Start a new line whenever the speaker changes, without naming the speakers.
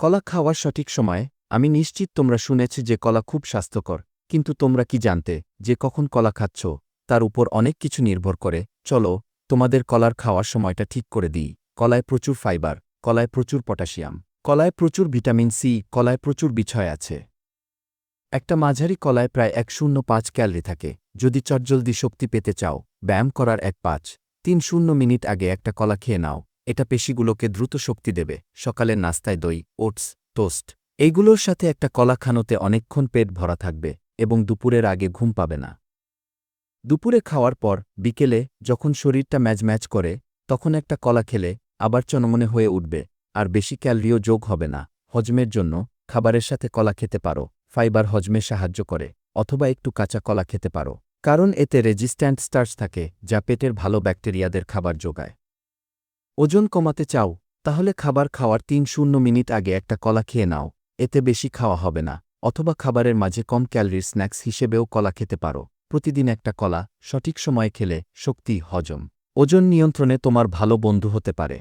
কলা খাওয়ার সঠিক সময়ে, আমি নিশ্চিত তোমরা শুনেছি যে কলা খুব স্বাস্থ্যকর, কিন্তু তোমরা কি জানতে যে কখন কলা খাচ্ছ, তার উপর অনেক কিছু নির্ভর করে। চলো, তোমাদের কলার খাওয়ার সময়টা ঠিক করে দিই। কলায় প্রচুর ফাইবার, কলায় প্রচুর পটাশিয়াম, কলায় প্রচুর ভিটামিন সি, কলায় প্রচুর বিছয় আছে। একটা মাঝারি কলায় প্রায় এক শূন্য পাঁচ ক্যালরি থাকে। যদি চটজলদি শক্তি পেতে চাও, ব্যায়াম করার এক পাঁচ, তিন শূন্য মিনিট আগে একটা কলা খেয়ে নাও। এটা পেশিগুলোকে দ্রুত শক্তি দেবে সকালের নাস্তায় দই, ওটস, টোস্ট এইগুলোর সাথে একটা কলা খানোতে অনেকক্ষণ পেট ভরা থাকবে এবং দুপুরের আগে ঘুম পাবে না। দুপুরে খাওয়ার পর, বিকেলে, যখন শরীরটা ম্যাজ ম্যাচ করে, তখন একটা কলা খেলে, আবার চনমনে হয়ে উঠবে, আর বেশি ক্যালরিও যোগ হবে না। হজমের জন্য, খাবারের সাথে কলা খেতে পারো, ফাইবার হজমে সাহায্য করে, অথবা একটু কাঁচা কলা খেতে পারো, কারণ এতে রেজিস্ট্যান্ট স্টার্চ থাকে, যা পেটের ভালো ব্যাকটেরিয়াদের খাবার যোগায়। ওজন কমাতে চাও, তাহলে খাবার খাওয়ার তিন শূন্য মিনিট আগে একটা কলা খেয়ে নাও, এতে বেশি খাওয়া হবে না, অথবা খাবারের মাঝে কম ক্যালোরির স্ন্যাক্স হিসেবেও কলা খেতে পারো। প্রতিদিন একটা কলা, সঠিক সময়ে খেলে শক্তি হজম। ওজন নিয়ন্ত্রণে তোমার ভালো বন্ধু হতে পারে।